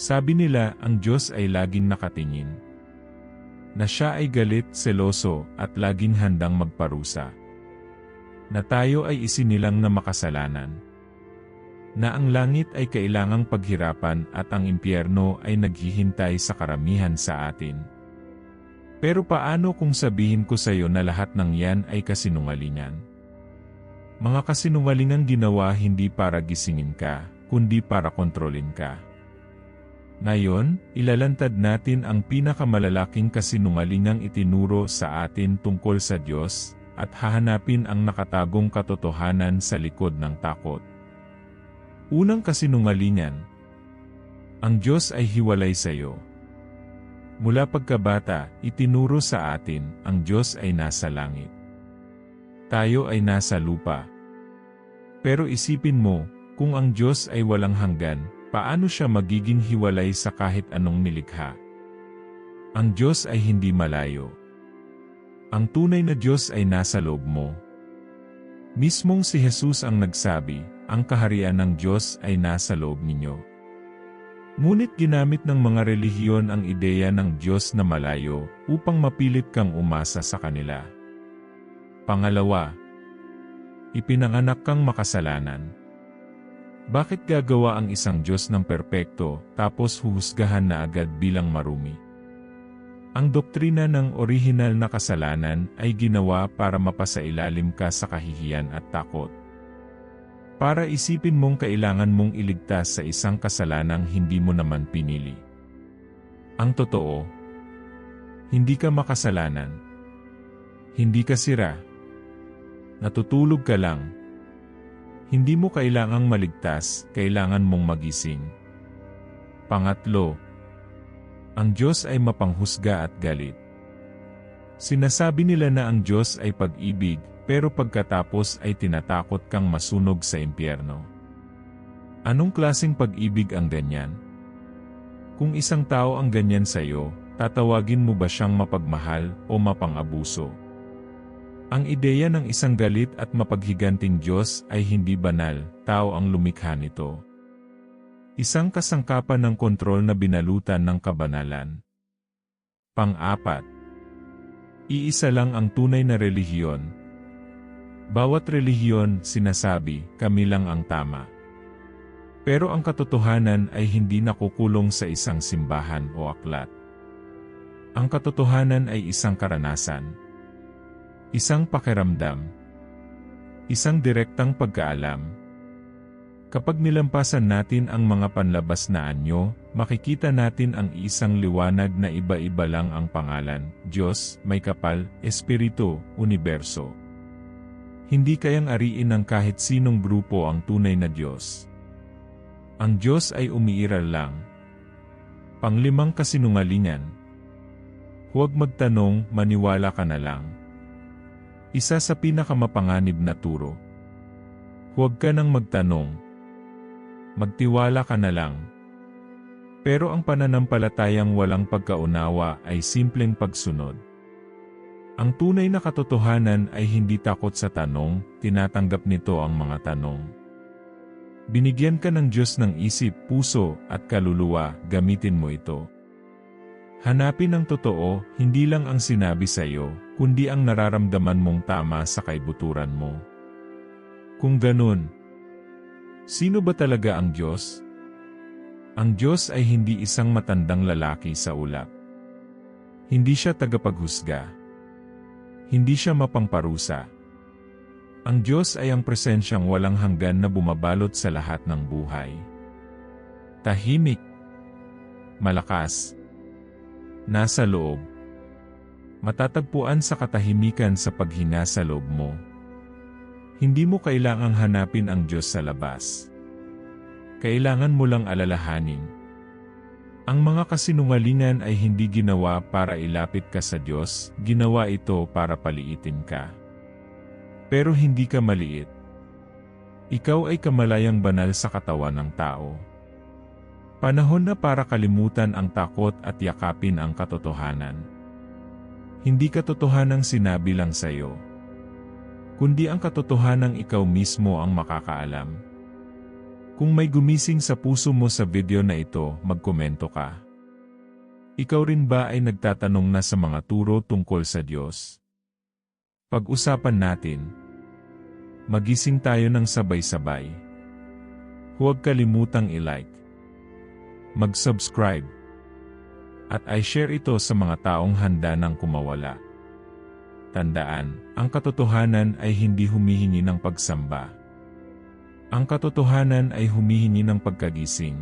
Sabi nila ang Diyos ay laging nakatingin. Na siya ay galit, seloso, at laging handang magparusa. Na tayo ay isinilang na makasalanan. Na ang langit ay kailangang paghirapan at ang impyerno ay naghihintay sa karamihan sa atin. Pero paano kung sabihin ko sa iyo na lahat ng yan ay kasinungalingan? Mga kasinungalingang ginawa hindi para gisingin ka, kundi para kontrolin ka. Ngayon, ilalantad natin ang pinakamalalaking kasinungalingang itinuro sa atin tungkol sa Diyos, at hahanapin ang nakatagong katotohanan sa likod ng takot. Unang kasinungalingan, ang Diyos ay hiwalay sa iyo. Mula pagkabata, itinuro sa atin, ang Diyos ay nasa langit. Tayo ay nasa lupa. Pero isipin mo, kung ang Diyos ay walang hanggan, paano siya magiging hiwalay sa kahit anong nilikha? Ang Diyos ay hindi malayo. Ang tunay na Diyos ay nasa loob mo. Mismong si Jesus ang nagsabi, ang kaharian ng Diyos ay nasa loob ninyo. Ngunit ginamit ng mga relihiyon ang ideya ng Diyos na malayo upang mapilit kang umasa sa kanila. Pangalawa, ipinanganak kang makasalanan. Bakit gagawa ang isang Diyos ng perpekto tapos huhusgahan na agad bilang marumi? Ang doktrina ng orihinal na kasalanan ay ginawa para mapasailalim ka sa kahihiyan at takot. Para isipin mong kailangan mong iligtas sa isang kasalanang hindi mo naman pinili. Ang totoo, hindi ka makasalanan. Hindi ka sira. Natutulog ka lang. Hindi mo kailangang maligtas, kailangan mong magising. Pangatlo, ang Diyos ay mapanghusga at galit. Sinasabi nila na ang Diyos ay pag-ibig, pero pagkatapos ay tinatakot kang masunog sa impyerno. Anong klaseng pag-ibig ang ganyan? Kung isang tao ang ganyan sa iyo, tatawagin mo ba siyang mapagmahal o mapang-abuso? Ang ideya ng isang galit at mapaghiganting Diyos ay hindi banal, tao ang lumikha nito. Isang kasangkapan ng kontrol na binalutan ng kabanalan. Pang-apat, iisa lang ang tunay na relihiyon, bawat relihiyon, sinasabi, kami lang ang tama. Pero ang katotohanan ay hindi nakukulong sa isang simbahan o aklat. Ang katotohanan ay isang karanasan. Isang pakiramdam. Isang direktang pagkaalam. Kapag nilampasan natin ang mga panlabas na anyo, makikita natin ang isang liwanag na iba-iba lang ang pangalan, Diyos, may kapal, Espiritu, Universo. Hindi kayang ariin ng kahit sinong grupo ang tunay na Diyos. Ang Diyos ay umiiral lang. Panglimang kasinungalingan. Huwag magtanong, maniwala ka na lang. Isa sa pinakamapanganib na turo. Huwag ka nang magtanong. Magtiwala ka na lang. Pero ang pananampalatayang walang pagkaunawa ay simpleng pagsunod. Ang tunay na katotohanan ay hindi takot sa tanong, tinatanggap nito ang mga tanong. Binigyan ka ng Diyos ng isip, puso, at kaluluwa, gamitin mo ito. Hanapin ang totoo, hindi lang ang sinabi sa iyo, kundi ang nararamdaman mong tama sa kaibuturan mo. Kung ganun, sino ba talaga ang Diyos? Ang Diyos ay hindi isang matandang lalaki sa ulap. Hindi siya tagapaghusga. Hindi siya mapangparusa. Ang Diyos ay ang presensyang walang hanggan na bumabalot sa lahat ng buhay. Tahimik. Malakas. Nasa loob. Matatagpuan sa katahimikan sa paghinga sa loob mo. Hindi mo kailangang hanapin ang Diyos sa labas. Kailangan mo lang alalahanin ang mga kasinungalingan ay hindi ginawa para ilapit ka sa Diyos, ginawa ito para paliitin ka. Pero hindi ka maliit. Ikaw ay kamalayang banal sa katawan ng tao. Panahon na para kalimutan ang takot at yakapin ang katotohanan. Hindi katotohanang sinabi lang sa iyo, kundi ang katotohanang ikaw mismo ang makakaalam. Kung may gumising sa puso mo sa video na ito, magkomento ka. Ikaw rin ba ay nagtatanong na sa mga turo tungkol sa Diyos? Pag-usapan natin. Magising tayo ng sabay-sabay. Huwag kalimutang i-like. Mag-subscribe. At i-share ito sa mga taong handa ng kumawala. Tandaan, ang katotohanan ay hindi humihingi ng pagsamba. Ang katotohanan ay humihingi ng pagkagising.